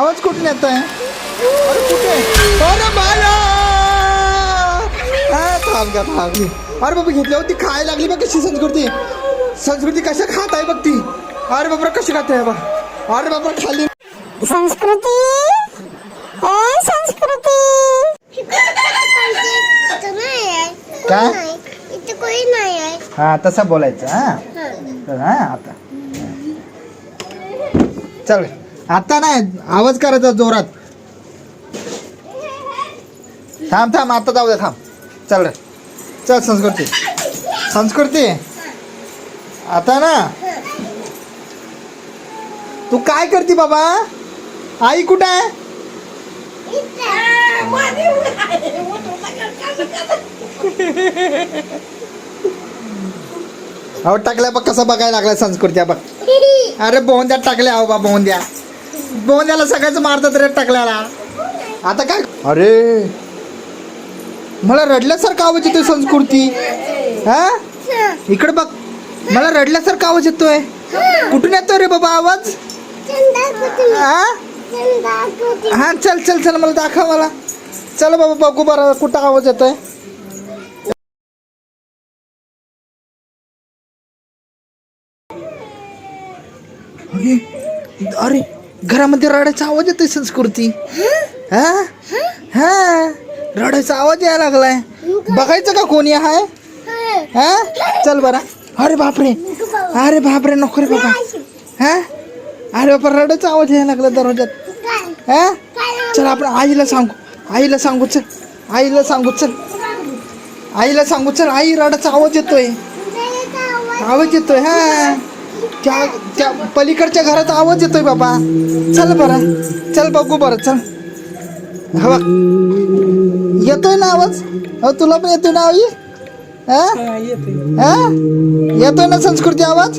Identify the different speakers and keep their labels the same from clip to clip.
Speaker 1: आवाज़ कुठून येत आहे अरे कुठे अरे बाया हा, थांब का थांब अरे बाबा घेतली होती खायला लागली बघ कशी संस्कृती। संस्कृती कशा खात आहे बघ ती अरे बाबा कशी खात आहे बा अरे बाबा खाली
Speaker 2: संस्कृती? संस्कृती?
Speaker 1: काय? हा तसं बोलायचं हा
Speaker 3: हं.
Speaker 1: चल, हा आता चल। आता नाही आवाज करायचा जोरात. थांब थांब आता जाऊ दे थांब. चल रे. चल संस्कृती. संस्कृती. आता ना. तू काय करते बाबा? आई कुठं आहे? अहो टाकल्या बघ कसं बघायला लागलाय संस्कृती बघ. अरे बोंद्यात टाकल्या अहो बा बोंद्या. बोंद्याला सगळ्याच मारतात रे टाकल्याला. आता काय? अरे. मला रडल्यासारखा आवाज येतोय संस्कृती. हा? इकडे बघ. मला रडल्यासारखा आवाज येतोय. कुठून येतोय रे बाबा आवाज. हा. हा चल चल चल मला दाखव मला. चल बाबा बघू बरं कुठं आवाज येतोय. अरे. घरामध्ये रडायचा आवाज येतोय संस्कृती. हा? हा? रडायचा आवाज यायला लागलाय. बघायचं का कोणी आहे?
Speaker 3: हा?
Speaker 1: चल बरा. अरे बापरे. अरे बापरे नको रे बाबा. हा? अरे बापा रडायचा आवाज यायला लागला दरवाजात हा? चल आपण आईला सांगू. आईला सांगू चल. आईला सांगू चल. आईला सांगू चल. आई रडाचा आवाज येतोय.
Speaker 3: आवाज
Speaker 1: आवाज येतोय हा. त्या त्या पलीकडच्या घराचा आवाज येतोय बाबा. चल बरं. चल बघू बरं. चल. हवा येतोय ना आवाज? अहो तुला पण येतोय ना आई? हा? येतोय ना संस्कृती आवाज?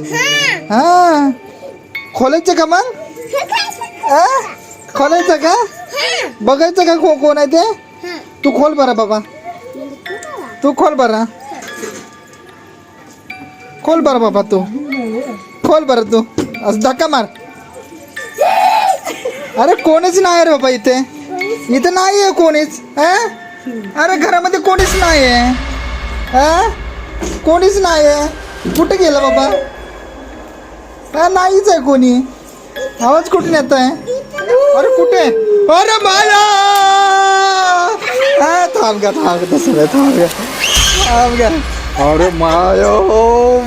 Speaker 3: हा.
Speaker 1: खोलायचं का मग? खोलायचं का? बघायचं का को कोण आहे ते? तू खोल बरं बाबा. तू खोल बरं. खोल बरं बाबा तू. खोल बरं तू. असं धक्का मार. अरे कोणीच नाही रे बाबा इथे. इथे नाही आहे कोणीच अरे घरामध्ये कोणीच नाही हा? कोणीच नाही आहे कुठे गेलं बाबा? हा नाहीच आहे कोणी. आवाज़ कुठून येत आहे अरे कुठे? अरे माया हा, का थांब का तसं नाही थांब का थांब का अरे माया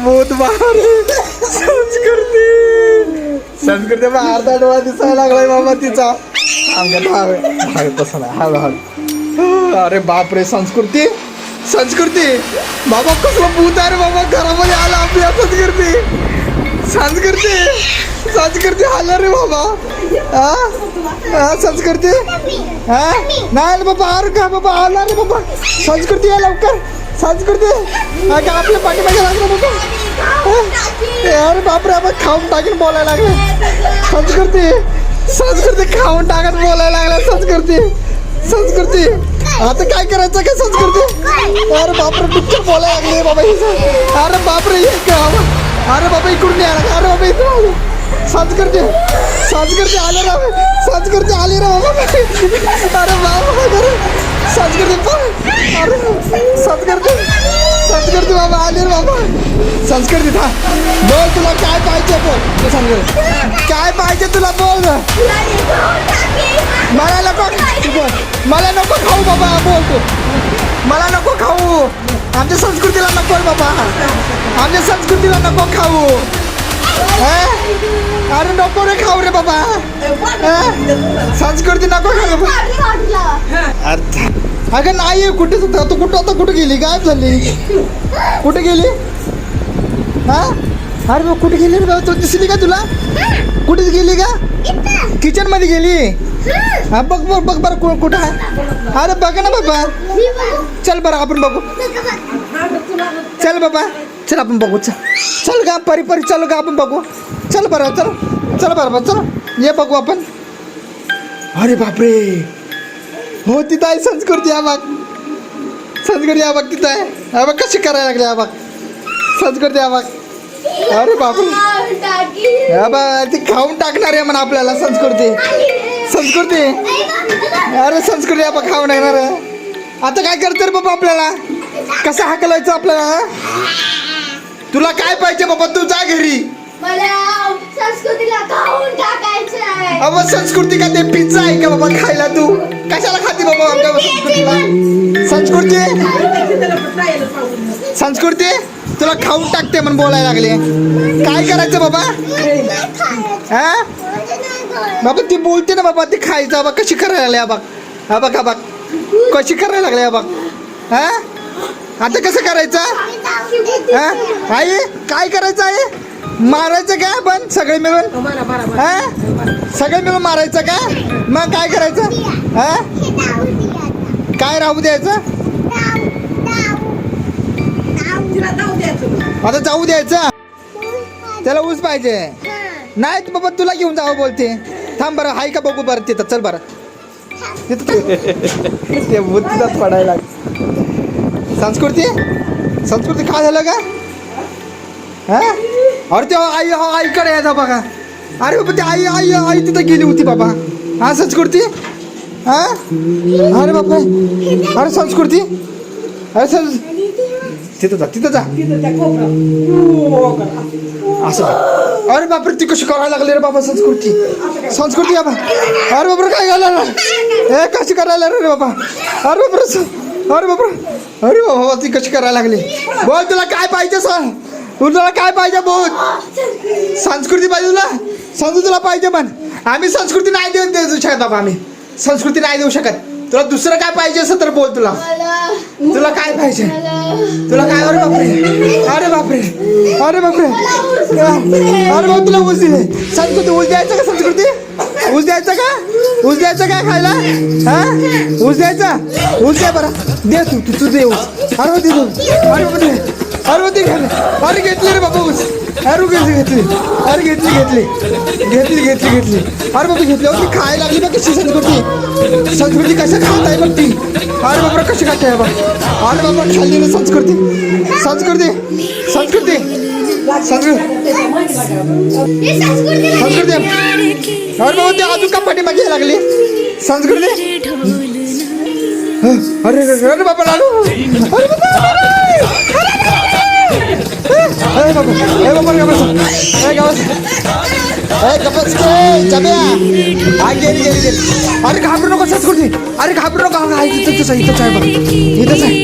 Speaker 1: भूत संस्कृती संस्कृती अर्धा डोळा दिसायला लागलाय बाबा तिचा. थांब का थांब तसं नाही अरे बापरे संस्कृती? संस्कृती? बाबा कसलं भूत आहे रे बाबा घरामध्ये आला आपल्या संस्कृती संस्कृती? संस्कृती आलं रे बाबा. हा संस्कृती? हा नाही बाबा अरे का बाबा आला रे बाबा. संस्कृती या लवकर. संस्कृती? आपल्या पाठीमागे लागलं बाबा? अरे बापरे आपण खाऊन टाकीन बोलायला लागले. संस्कृती संस्कृती खाऊन टाकत बोलायला लागला संस्कृती संस्कृती आता काय करायचं काय संस्कृती अरे बापरे पिक्चर बोलायला लागले बाबा हिचं अरे बापरे हे काय? अरे बाबा इकडून या अरे बाबा इकडून संस्कृती संस्कृती आले राव संस्कृती आली रे बाबा. अरे बाबा अरे संस्कृती पण अरे संस्कृती संस्कृती बाबा आली रे बाबा. संस्कृती था। बोल तुला काय पाहिजे बोल. तू काय पाहिजे तुला बोल ना. मला नको बोल. मला नको खाऊ बाबा बोल तू. मला नको खाऊ. आमच्या संस्कृतीला नको बाबा. आमच्या संस्कृतीला नको खाऊ. अरे नको रे खाऊ रे बाबा. संस्कृती नको खाऊ अगं नाही कुठे होता तू कुठं आता कुठे गेली काय झाली कुठे गेली? हा? अरे मग कुठे गेली रे बाबा? तू दिसली का तुला? कुठे गेली का? किचनमध्ये गेली? हा बघ बघ बघ बरं कु- कुठं आहे. अरे बघ ना बाबा. चल बरं आपण बघू. चल बाबा. चल आपण बघू. चल. चल का परी परी चल का आपण बघू. चल बरं चल. चल बरं बरं चल. ये बघू आपण. अरे बापरे. हो तिथं आहे संस्कृती हा बाग संस्कृती हा बाग तिथं आहे. हा कशी करायला लागली हा बाग संस्कृती हा बाग अरे बापरे. ती खाऊन टाकणार आहे म्हणा आपल्याला संस्कृती. संस्कृती. अरे संस्कृती आपण खाऊ नाही रे आता काय करते रे बाबा आपल्याला? कसं हाकलायचं आपल्याला? तुला काय पाहिजे बाबा? तू जा घरी.
Speaker 3: संस्कृतीला खाऊन टाकायचं आहे
Speaker 1: अबा संस्कृती का ते पिझ्झा आहे का बाबा? कशाला खाते बाबा आमच्या संस्कृती? संस्कृती? तुला खाऊन टाकते म्हणून बोलायला लागले. काय करायचं बाबा? हा? बाबा ती बोलते ना बाबा ती खायचं. बाबा कशी करायला लागली बघ. हा बघ हा कशी करायला लागली हा हा? आता कसं करायचं? हा? आई काय करायचं आहे मारायचं का पण सगळे मिळून? हा सगळे मिळून मारायचं का? मग काय करायचं? हा? काय राहू द्यायचं? आता जाऊ द्यायचं. त्याला ऊस पाहिजे. नाही बाबा तुला घेऊन जावं बोलते. थांब बरं हाय का बघू बरं तिथं. चल बरं. ते बुद्धीचाच पडायला संस्कृती? संस्कृती काय झालं का हा? अरे ते आई हा आईकडे यायचा बघा. अरे बाबा ते आई आई आई तिथं गेली होती बाबा. हा संस्कृती? हा? अरे बापरे. अरे संस्कृती? अरे सं तिथं जा तिथं जा. असं अरे बापरे ती कशी करायला लागली रे बाबा संस्कृती? संस्कृती बाबा. अरे बापरे काय घालायला हे कशी करायला रे बाबा? अरे बापरे अरे बापरे. अरे बाबा ती कशी करायला लागली? बोल तुला काय पाहिजे सर तुला काय पाहिजे बोल? संस्कृती पाहिजे तुला? समजू तुला पाहिजे पण आम्ही संस्कृती नाही देऊ देऊ शकत बाबा आम्ही. संस्कृती नाही देऊ शकत. तुला दुसरं काय पाहिजे असं तर बोल तुला. तुला काय पाहिजे? तुला काय? अरे बापरे. अरे बापरे. अरे बापरे. अरे बाप तुला ऊस दिले. संस्कृती ऊस द्यायचं का संस्कृती? ऊस द्यायचं का? ऊस द्यायचं का खायला? हा? ऊस द्यायचा? ऊस द्या बरं. दे तू तू तू दे ऊस. अरे दे तू. अरे बापरे. अरे बाप दे घे. अरे घेतली रे बाबा अरे घेतली घेतली अरे घेतली घेतली घेतली घेतली घेतली अरे बाबा घेतली अहो, ती खायला लागली बघ कशी संस्कृती संस्कृती कसं खात आहे बघ ती अरे बाबा कशी खाते बघ अरे बाबा खाल्ली ना संस्कृती संस्कृती संस्कृती संस्कृती संस्कृती अरे बाबा ते अजून का पाठीमागे लागली संस्कृती अरे अरे बाबा लाडू अरे बाबा अरे बाबा अरे बाबा रे बाबा. अरे गावात. अरे गपच के जम्या आ गेली गेली गेली. अरे घाबरू नको संस्कृती अरे घाबरू नको हा इथं आहे इथंच आहे बघ इथंच आहे.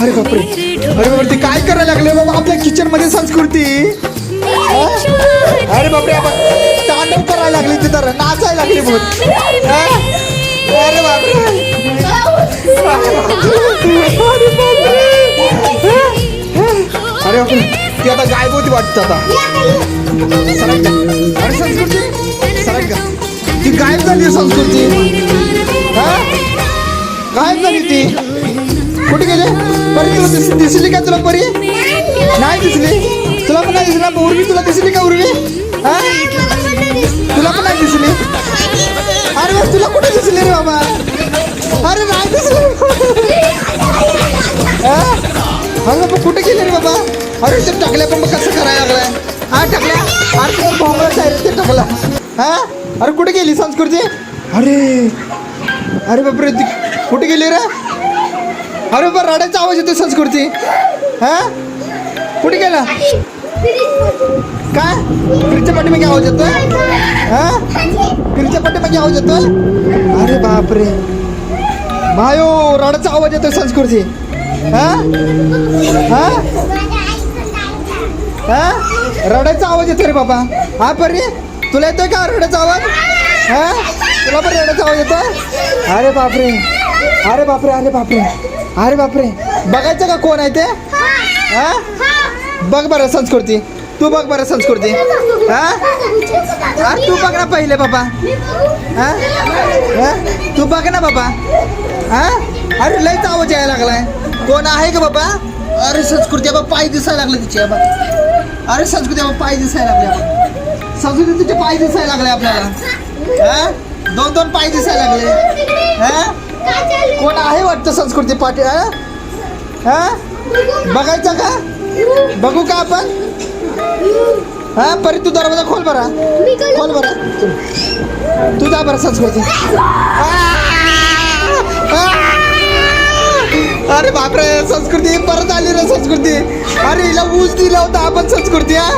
Speaker 1: अरे बापरे. अरे बापरे ते काय करायला लागले बाबा? आपल्या किचनमध्ये संस्कृती? अरे बापरे बाबा तांडव करायला लागली तिथं नाचायला लागली बहुत? अरे बापरे. अरे बापरे. अरे बापरे. ती आता गायब होती वाटतं आता. सरक का अरे संस्कृती? सरक का ती गायब झाली संस्कृती. हा? गायब झाली ती. कुठे गेले? परी तुला दिसली का तुला परी? नाही दिसली. तुला पण नाही दिसला उर्वी तुला दिसली का उर्वी हा? तुला पण नाही दिसली. अरे बस तुला कुठे दिसली रे बाबा? अरे नाही दिसली. अरे बाबा कुठे गेले रे बाबा? अरे ते टाकल्या पण मग कसं करायला लागलाय? हा टाकल्या? अरे तुला आहे रे ते टाकला. हा? अरे कुठे गेली संस्कृती? अरे अरे बापरे ती कुठे गेली रे? अरे बाबा रडायचा आवाज येतो संस्कृती. हा? कुठे गेला? काय? फ्रीजच्या पाठीमागे आवाज येतोय? हा? फ्रीजच्या पाठीमागे आवाज येतोय? अरे बापरे. भायो रडायचा आवाज येतोय संस्कृती. रडायचा आवाज येतो रे बाबा. हा परी तुला येतोय का रडायचा आवाज? हा? तुला पण रडायचा आवाज येतो अरे बापरे. अरे बापरे अरे बापरे. अरे बापरे. बघायचं का कोण आहे ते? हा? बघ बरं संस्कृती. तू बघ बरं संस्कृती. हा तू बघ ना पहिले बाबा. हा? हा? तू बघ ना बाबा. हा? अरे लयच आवाज यायला लागलाय. कोण आहे का बाबा? अरे संस्कृती बाबा पाय दिसायला लागले तिचे बाबा. अरे संस्कृती बाबा पाय दिसायला लागले संस्कृती तिचे पाय दिसायला लागले आपल्याला. हा? दोन दोन पाय दिसायला लागले. हा? कोण आहे वाटतं संस्कृती पाठी हा? बघायचं का? बघू का आपण? हा? परी तू दरवाजा खोल बरा. खोल बरा. तू जा बरं संस्कृती. अरे बापरे संस्कृती परत आली रे संस्कृती. अरे हिला ऊस दिला होता आपण संस्कृती हा?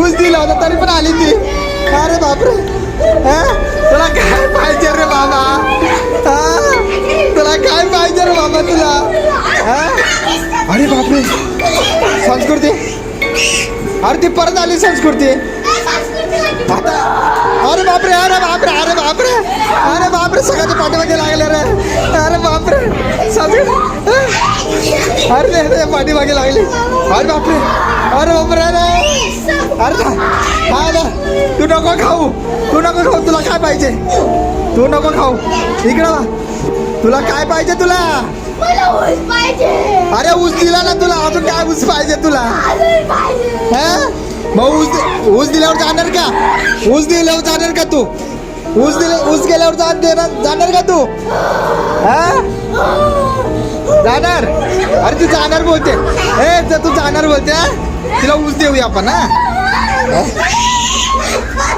Speaker 1: ऊस दिला होता तरी पण आली ती. अरे बापरे. हा? तुला काय पाहिजे रे बाबा? हा? तुला काय पाहिजे रे बाबा तुला? हा? अरे बापरे. संस्कृती. अरे ती परत आली संस्कृती. आता अरे बापरे अरे बापरे अरे बापरे. अरे बापरे सगळ्याच्या पाठीमागे अरे रे रे पाठीमागे लागले. अरे बापरे. अरे बापरे अरे. अरे हा ना तू नको खाऊ. तू नको खाऊ तुला काय पाहिजे? तू नको खाऊ. इकडं. तुला काय पाहिजे तुला? अरे ऊस दिला ना तुला. अजून काय ऊस पाहिजे तुला? हा? मग ऊस ऊस दिल्यावर जाणार का? ऊस दिल्यावर जाणार का तू? ऊस दिले ऊस गेल्यावर जात देणार जाणार का तू? हा? जाणार? अरे तू जाणार बोलते. ए तर तू जाणार बोलते तिला ऊस देऊया आपण हा?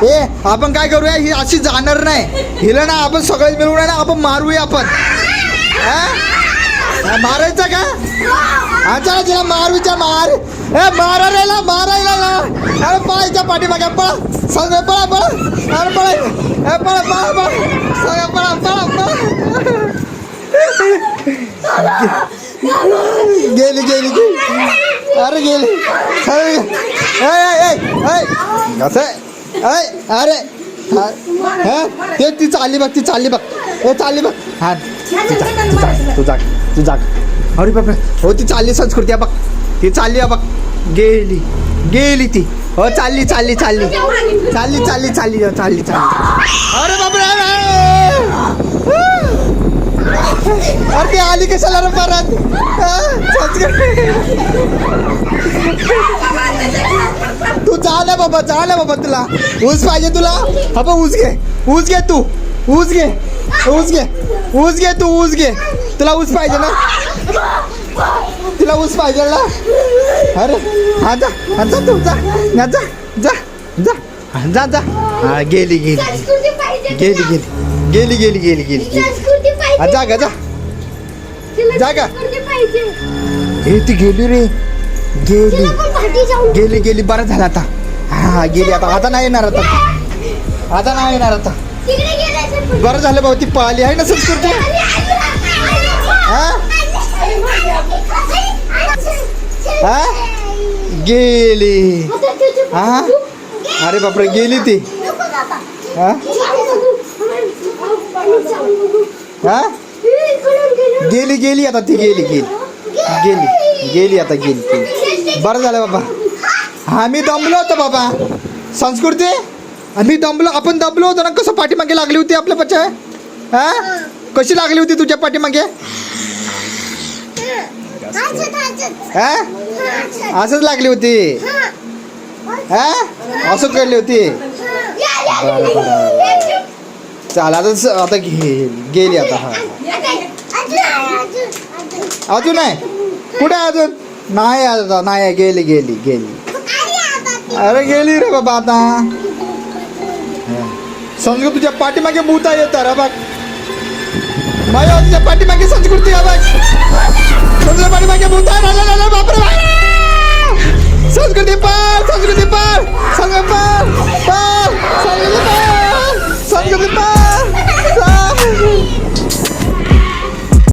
Speaker 1: ए आपण काय करूया? ही अशी जाणार नाही. हिला ना आपण सगळे मिळून ना आपण मारूया आपण. मारायचं का? अच्छा तिला मार मार. ए मारायला मारायला पाठीमागे पळा. सगळे पळा पळा. अरे पळा. ए पळा पळा पळा. सगळे पळा पळा पळा. गेली गेली गेली. अरे गेली. सगळे ए ए ए कसं अरे. हा. ते ती चालली बघ ती चालली बघ. ए चालली बघ. हा. तू जाग तू जाग तू जाग अरे बापरे. हो ती चालली संस्कृती बघ. ती चालली बघ. गेली. गेली ती. हो चालली चालली चालली. चालली चालली चालली हो, चालली चालली. अरे बापरे अरे ती आली कशाला रे परत हा? संस्कृती तू जा ना बाबा ना बाबा तुला. ऊस पाहिजे तुला? हा ऊस घे. ऊस घे तू. ऊस घे. ऊस घे. ऊस घे तू ऊस घे. तुला ऊस पाहिजे ना? तुला ऊस पाहिजे ना अरे हा जा हा जा तू जा जा जा जा जा जा हा गेली गेली गेली. गेली गेली. गेली गेली गेली गेली हा जा. गा जा जा
Speaker 3: पाहिजे.
Speaker 1: हे ती गेली रे. गेली. गेली गेली. बरं झालं आता. हा गेली आता. आता नाही येणार आता. आता नाही येणार आता. बरं झालं भाऊ ती पाहिली आहे ना संस्कृती? हा? हा? गेली. हा? अरे बापरे गेली ती. हा? हा?
Speaker 3: गेली
Speaker 1: गेली आता ती गेली गेली. गेली गेली आता गेली बरं झालं बाबा. आम्ही दमलो होतो बाबा. संस्कृती? आम्ही दमलो आपण दमलो होतो ना कसं पाठीमागे लागली होती आपल्या पच्या हा? कशी लागली होती तुझ्या पाठीमागे? हा?
Speaker 3: हसत.
Speaker 1: असंच लागली होती. हा. असं करली होती. बरं, बरं. चाल आता आता घे गेली आता हा.
Speaker 3: अजून, अजून, अजून.
Speaker 1: अजून. आहे? कुठे अजून? नाही आता नाही गेली गेली गेली.
Speaker 3: अरे,
Speaker 1: गेली रे बाबा आता. संस्कृत तुझ्या पाठीमागे भूता येत रे बघ माझ्या तुझ्या पाठीमागे संस्कृती आहे बघ तुझ्या पाणी माझ्या आहे रे, बापरे संस्कृती पार संस्कृती पार संस्कृती पार पार संस्कृती पार संस्कृती पार